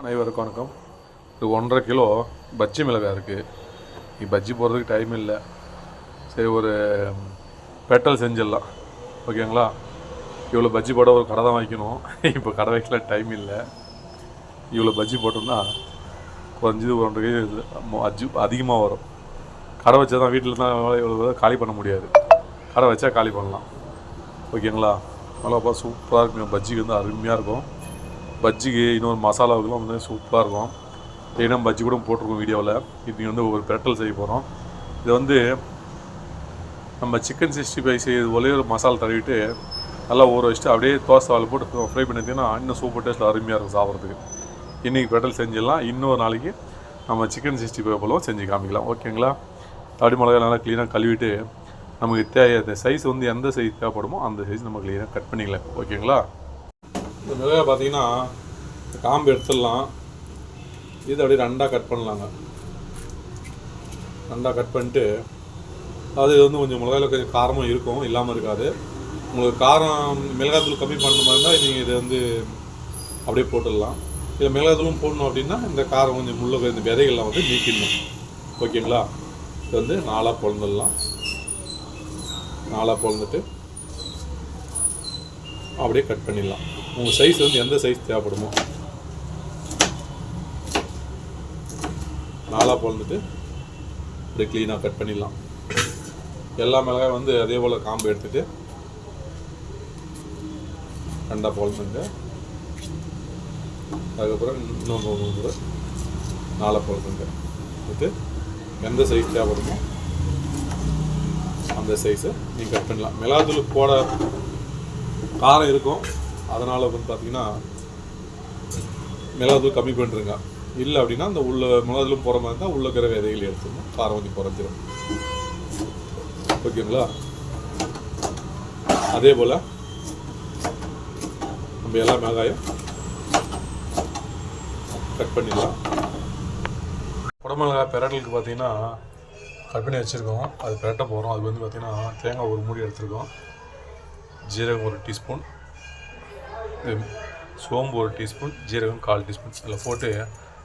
அனைவருக்கும் வணக்கம். இது ஒன்றரை கிலோ பஜ்ஜி மிளகாய் இருக்குது நீ பஜ்ஜி போடுறதுக்கு டைம் இல்லை. சரி ஒரு பெட்டல் செஞ்சிடலாம். ஓகேங்களா? இவ்வளோ பஜ்ஜி போட ஒரு கடை தான் வைக்கணும் இப்போ கடை வைக்கல டைம் இல்லை. இவ்வளோ பஜ்ஜி போட்டோம்னா குறைஞ்சது ஒன்றரை கேஜி அஜி அதிகமாக வரும். கடை வச்சா தான் வீட்டில் தான் இவ்வளோ காலி பண்ண முடியாது. கடை வச்சா காலி பண்ணலாம். ஓகேங்களா? மிளகாப்பா சூப்பராக இருக்கும் பஜ்ஜிக்கு வந்து அருமையாக இருக்கும். பஜ்ஜிக்கு இன்னொரு மசாலாவுக்குலாம் வந்து சூப்பராக இருக்கும். தினம் பஜ்ஜி கூட போட்டிருக்கோம் வீடியோவில் இன்றைக்கி வந்து ஒரு பிரட்டல் செய்ய போகிறோம் இது வந்து நம்ம சிக்கன் சிக்ஸ்டி ஃபைவ் செய்யறது ஒரே ஒரு மசாலா தடவிட்டு நல்லா ஊற வச்சுட்டு அப்படியே தோசை வாழை போட்டு ஃப்ரை பண்ணிட்டீங்கன்னா இன்னும் சூப்பர் டேஸ்ட்டில் அருமையாக இருக்கும் சாப்பிட்றதுக்கு. இன்றைக்கி பெட்டல் செஞ்சிடலாம். இன்னொரு நாளைக்கு நம்ம சிக்கன் சிக்ஸ்டி ஃபைவ் போலவும் செஞ்சு காமிக்கலாம். ஓகேங்களா தடி மிளகா நல்லா க்ளீனாக கழுவிட்டு நமக்கு தேவை சைஸ் வந்து எந்த சைஸ் தேவைப்படுமோ அந்த சைஸ் நம்ம க்ளீனாக கட் பண்ணிக்கலாம். ஓகேங்களா இந்த மிளகாய் பார்த்தீங்கன்னா காம்பு எடுத்துடலாம். இது அப்படியே ரெண்டாக கட் பண்ணலாங்க. ரெண்டாக கட் பண்ணிட்டு அது வந்து கொஞ்சம் மிளகாயில் கொஞ்சம் காரமும் இருக்கும் இல்லாமல் இருக்காது. உங்களுக்கு காரம் மிளகாத்தூள் கம்மி பண்ண மாதிரி இருந்தால் நீங்கள் இதை வந்து அப்படியே போட்டுடலாம். இல்லை மிளகாத்தூளும் போடணும் அப்படின்னா இந்த காரம் கொஞ்சம் முள்ள இந்த விதைகள்லாம் வந்து நீக்கிடணும். ஓகேங்களா? இது வந்து நாளாக பொழந்துடலாம் நாளாக பிறந்துட்டு அப்படியே கட் பண்ணிடலாம். உங்கள் சைஸ் வந்து எந்த சைஸ் தேவைப்படுமோ. நாலாக பிறந்துட்டு அப்படியே க்ளீனாக கட் பண்ணிடலாம். எல்லா மிளகாயும் வந்து அதே போல் காம்பு எடுத்துட்டு ரெண்டாக பிறந்துங்க அதுக்கப்புறம் இன்னொன்று கூட நாலாக பொழந்துங்க. இது எந்த சைஸ் தேவைப்படுமோ அந்த சைஸை நீங்கள் கட் பண்ணலாம் மிளகாத்தூள் போட காரம் இருக்கும். அதனால் வந்து பார்த்தீங்கன்னா மிளகாத்தூள் கம்மி பண்ணிருங்க. இல்லை அப்படின்னா அந்த உள்ள மிளகாத்தூள் போகிற மாதிரி இருந்தால் உள்ள இருக்கிற விதைகள் எடுத்துக்கணும். காரம் வந்து குறைஞ்சிரும். ஓகேங்களா? அதே போல் நம்ம எல்லா மிளகாயும் கட் பண்ணிடலாம். குடமிளகாய் பெரட்டலுக்கு பார்த்தீங்கன்னா கட் பண்ணி வச்சுருக்கோம். அது பெரட்ட போகிறோம் அது வந்து பார்த்திங்கன்னா தேங்காய் ஒரு மூடி எடுத்துருக்கோம். ஜீரகம் ஒரு டீஸ்பூன். சோம்பு ஒரு டீஸ்பூன் ஜீரகம் கால் டீஸ்பூன் இதில் போட்டு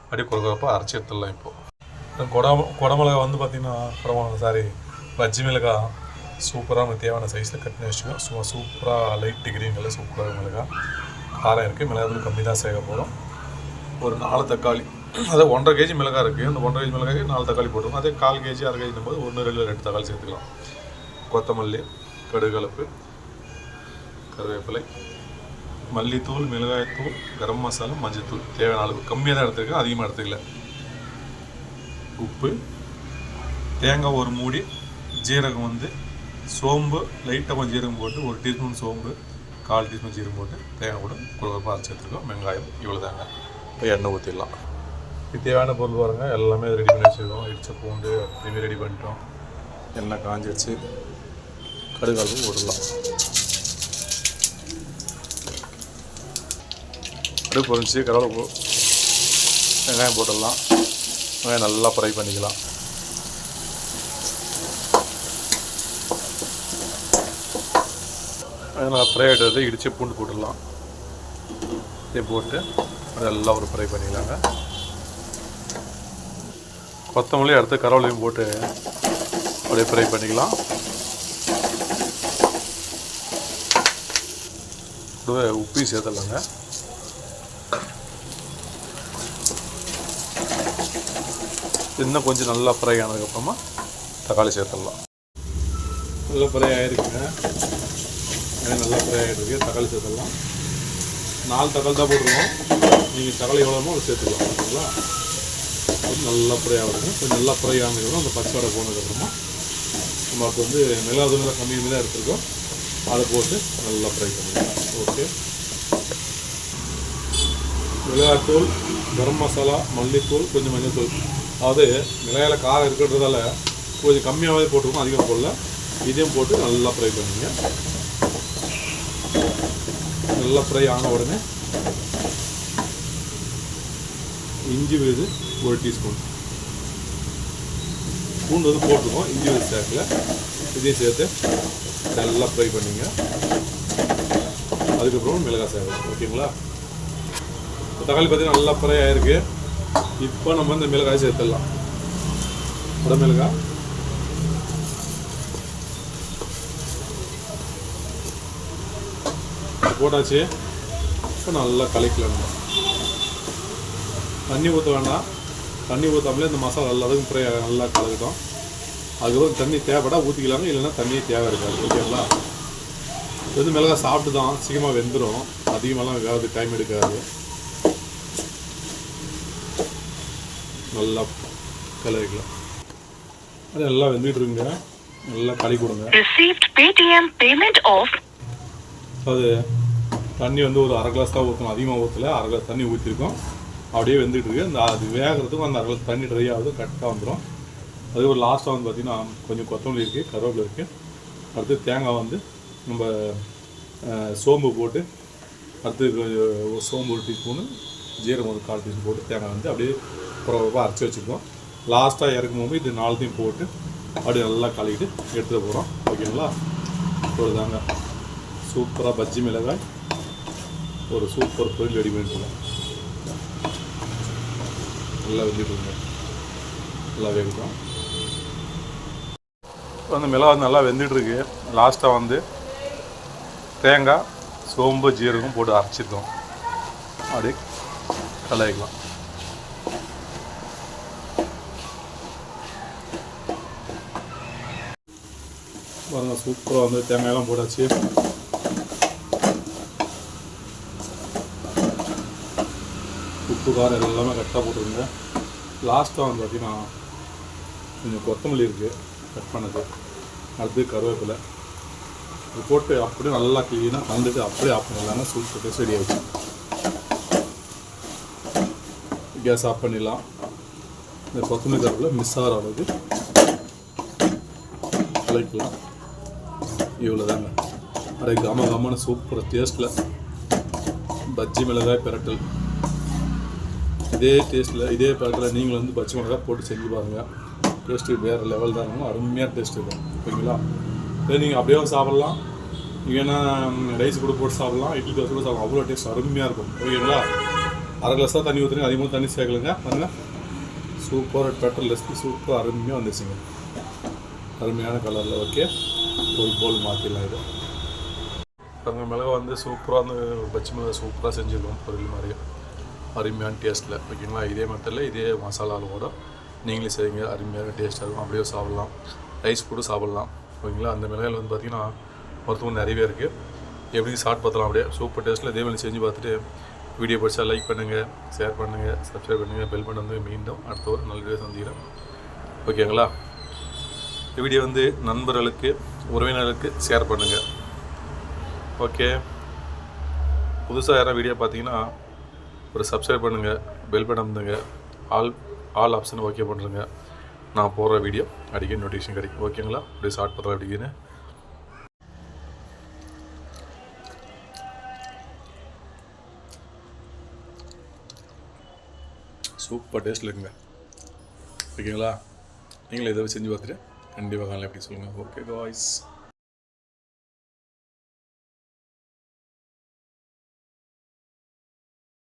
அப்படியே குறப்பாக அரைச்சி எடுத்துடலாம் இப்போது குட குடமிளகா வந்து பார்த்திங்கன்னா குடமிளகா சாரி பஜ்ஜி மிளகாய் சூப்பராக நமக்கு தேவையான சைஸில் கட் பண்ணி சும்மா சூப்பராக லைட் டிகிரிங்களில் சூப்பராக மிளகாய். காரம் இருக்குது மிளகாய் கம்மி தான் சேர்க்க போகிறோம் ஒரு நாலு தக்காளி. அதாவது ஒன்றரை கேஜி மிளகாய் இருக்குது அந்த ஒன்றரை கேஜி மிளகாய்க்கு நாலு தக்காளி போட்டுருவோம் அதே கால் கேஜி அரை கேஜி போது ஒன்று ரெண்டு ரெண்டு தக்காளி சேர்த்துக்கலாம். கொத்தமல்லி கடுகலப்பு கருவேப்பிலை மல்லித்தூள் மிளகாய்த்தூள் கரம் மசாலா மஞ்சத்தூள் தேவையான அளவு. கம்மியாக தான் எடுத்துருக்கேன். அதிகமாக எடுத்துக்கல. உப்பு. தேங்காய் ஒரு மூடி. ஜீரகம் வந்து சோம்பு. லைட்டாக கொஞ்சம் ஜீரகம் போட்டு ஒரு டீஸ்பூன் சோம்பு கால் டீஸ்பூன் ஜீரகம் போட்டு தேங்காய் கூட குழப்பமாக அரைச்சி எடுத்துருக்கோம் வெங்காயம் இவ்வளோ தாங்க இப்போ எண்ணெய் ஊற்றிடலாம் இது தேவையான பொருள் பாருங்கள் எல்லாமே ரெடி பண்ணி வச்சுருக்கோம். இடித்த பூண்டு அப்படியே ரெடி பண்ணிட்டோம். எண்ணெய் காஞ்சிடுச்சு கடுகாலும் விடலாம் போட்டு பொரிஞ்சு கருவேலை போ வெங்காயம் போட்டுடலாம். வெங்காயம் நல்லா ஃப்ரை பண்ணிக்கலாம். நல்லா ஃப்ரை ஆகிட்டு இடித்து பூண்டு போட்டுடலாம். இதை போட்டு நல்லா ஒரு ஃப்ரை பண்ணிக்கலாங்க. கொத்தமல்லி அடுத்து கரவலையும் போட்டு அப்படியே ஃப்ரை பண்ணிக்கலாம். கூடவே உப்பி சேர்த்துடலாங்க. இன்னும் கொஞ்சம் நல்லா ஃப்ரை ஆனதுக்கப்புறமா தக்காளி சேர்த்துடலாம். நல்லா ஃப்ரை ஆகிருக்குங்க நல்லா ஃப்ரை ஆகிருக்கு தக்காளி சேர்த்துடலாம். நாலு தக்காளி தான் போட்டுருக்கோம். நீங்கள் தக்காளி எவ்வளோமோ அதை சேர்த்துக்கலாம். ஓகேங்களா கொஞ்சம் நல்லா ஃப்ரை ஆகுதுங்க கொஞ்சம் நல்லா ஃப்ரை ஆனதுக்கப்புறம் அந்த பச்சை வடை போனதுக்கப்புறமா நம்ம அப்போ வந்து மிளகாத்தூள் கம்மி தான் எடுத்துருக்கோம். அதை போட்டு நல்லா ஃப்ரை பண்ணிக்கலாம். ஓகே மிளகாத்தூள் கரம் மசாலா மல்லித்தூள் கொஞ்சம் மஞ்சள்தூள் அதாவது மிளகாயில் காரம் இருக்கிறதால கொஞ்சம் கம்மியாகவே போட்டுருக்கோம் அதிகம் போடல. இதையும் போட்டு நல்லா ஃப்ரை பண்ணுங்க. நல்லா ஃப்ரை ஆன உடனே இஞ்சி விழுது ஒரு டீஸ்பூன் பூண்டு வந்து போட்டுருக்கோம் இஞ்சி விழுது சேர்க்கல. இதையும் சேர்த்து நல்லா ஃப்ரை பண்ணிங்க. அதுக்கப்புறம் மிளகாய் சேர்க்கலாம் ஓகேங்களா? தக்காளி பார்த்தீங்கன்னா நல்லா ஃப்ரை ஆயிருக்கு. இப்போ நம்ம இந்த மிளகாய் சேர்த்துடலாம் உட மிளகாய். போட்டாச்சு. இப்போ நல்லா கலக்கலாம் நம்ம. தண்ணி ஊற்ற வேண்டாம். தண்ணி ஊற்றாமலே இந்த மசாலா எல்லாத்துக்கும் ஃப்ரை நல்லா கலக்கட்டும். அதுக்கப்புறம் தண்ணி தேவைப்படா ஊற்றிக்கலாங்க இல்லைன்னா தண்ணியே தேவை இருக்காது. ஓகேங்களா? இது வந்து சாப்பிட்டு தான் சீக்கிரமாக வெந்துடும் அதிகமாகலாம் வேறு டைம் எடுக்காது. நல்லா கலரிக்கலாம். அது நல்லா வெந்துட்டு இருங்க நல்லா களி கொடுங்க. அது தண்ணி வந்து ஒரு அரை கிளாஸ் தான் ஊற்றணும் அதிகமாக ஊற்றல அரை கிளாஸ் தண்ணி ஊற்றிருக்கோம் அப்படியே வெந்துட்டு இருக்கு. அந்த அது வேகிறதுக்கும் அந்த அரை கிளாஸ் தண்ணி ட்ரை ஆகுது கரெக்டாக வந்துடும் அது ஒரு லாஸ்ட்டாக வந்து பார்த்திங்கன்னா கொஞ்சம் கொத்தமல்லி இருக்குது கருவேப்பிலை இருக்குது அடுத்து தேங்காய் வந்து நம்ம சோம்பு போட்டு அடுத்து சோம்பு ஒரு டீஸ்பூனு ஜீரகம் ஒரு கால் டீஸ்பூன் போட்டு தேங்காய் வந்து அப்படியே புறப்பாக அரைச்சி வச்சுக்குவோம். லாஸ்ட்டாக இறக்கும்போது இது நாலுத்தையும் போட்டு அப்படியே நல்லா கழுவிட்டு எடுத்துகிட்டு போகிறோம் ஓகேங்களா ஒரு தாங்க சூப்பராக பஜ்ஜி மிளகாய். ஒரு சூப்பர் பொருள் ரெடி பண்ணிட்டுருக்கோம் நல்லா வெந்துட்டுருங்க நல்லா வேகட்டும். இப்போ அந்த மிளகா வந்து நல்லா வெந்துட்டுருக்கு லாஸ்ட்டாக வந்து தேங்காய் சோம்பு ஜீரகம் போட்டு அரைச்சிருக்கோம். அப்படியே கலாய்க்கலாம் பாருங்க சூப்பராக வந்து தேங்காயெல்லாம் போட்டாச்சு. உப்பு காரம் எல்லாமே கரெக்டாக போட்டுருங்க லாஸ்ட்டாக வந்து பார்த்தீங்கன்னா கொஞ்சம் கொத்தமல்லி இருக்குது கட் பண்ணது. அடுத்து கருவேப்பிலை. இது போட்டு அப்படியே நல்லா க்ளீனாக கலந்துட்டு அப்படியே ஆஃப் பண்ணிடலாங்க சூப்பர் டேஸ்ட் ரெடி ஆகிடுச்சு கேஸ் ஆஃப் பண்ணிடலாம். இந்த கொத்தமல்லி கருவேப்பிலை மிஸ் ஆகிற அளவுக்கு கலைக்கலாம். இவ்வளோ தாங்க அப்படியே கம கமான சூப்பர் டேஸ்ட்டில் பஜ்ஜி மிளகாய் பிரட்டல். இதே டேஸ்ட்டில் இதே பழத்தில் நீங்களும் வந்து பச்சை மிளகாய் போட்டு செஞ்சு பாருங்கள் டேஸ்ட்டு வேறு லெவல் தான் இருக்கும். அருமையாக டேஸ்ட் இருக்கும். ஓகேங்களா இதை நீங்கள் அப்படியே சாப்பிட்லாம். இல்லைன்னா ரைஸ் கூட போட்டு சாப்பிட்லாம். இட்லி தோசை கூட சாப்பிடலாம். அவ்வளோ டேஸ்ட் அருமையாக இருக்கும். ஓகேங்களா அரை கிளாஸ் தான் தண்ணி ஊற்றுங்க அதிகமாக தண்ணி சேர்க்கலுங்க. பாருங்கள் சூப்பர் பெட்ரோல் ரெசிபி சூப்பர் அருமையாக வந்துச்சுங்க. அருமையான கலரில் ஓகே ஒரு போல் மாற்றிடலாம் இது மிளகா வந்து சூப்பராக வந்து பச்சை மிளகா சூப்பராக செஞ்சுருக்கோம் பொருள் மாதிரி. அருமையான டேஸ்ட்டில் ஓகேங்களா? இதே மெத்தடில் இதே மசாலாவோட நீங்களே செய்வீங்க அருமையான டேஸ்ட்டாக இருக்கும். அப்படியே சாப்பிட்லாம். ரைஸ் கூட சாப்பிட்லாம். ஓகேங்களா? அந்த மிளகாயில் வந்து பார்த்திங்கன்னா மருத்துவம் நிறையவே இருக்குது எப்படி ஷார்ட் பார்த்தலாம் அப்படியே சூப்பர் டேஸ்ட்டில் இதே மாதிரி செஞ்சு பார்த்துட்டு வீடியோ பிடிச்சா லைக் பண்ணுங்கள் ஷேர் பண்ணுங்கள் சப்ஸ்கிரைப் பண்ணுங்கள் பெல் பண்ண வந்து மீண்டும் அடுத்த ஒரு நல்ல வீடியோ சந்திக்கிறேன். ஓகேங்களா? இந்த வீடியோ வந்து நண்பர்களுக்கு உறவினர்களுக்கு ஷேர் பண்ணுங்கள் ஓகே புதுசாக யாராவது வீடியோ பார்த்தீங்கன்னா ஒரு சப்ஸ்கிரைப் பண்ணுங்கள் பெல் பட்டன் அமுத்துங்க. ஆல் ஆல் ஆப்ஷன் ஓகே பண்ணுறேங்க நான் போடுற வீடியோ அடிக்கடி நோட்டிஃபிகேஷன் கிடைக்கும். ஓகேங்களா அப்படியே ஷார்ட் பண்ணுறேன் அப்படிங்கன்னு சூப்பர் டேஸ்ட் இருக்குங்க. ஓகேங்களா நீங்களும் இதை செஞ்சு பார்த்துட்டு கண்டிப்பாக காலையில் எப்படி சொல்லுங்கள் ஓகே காய்ஸ்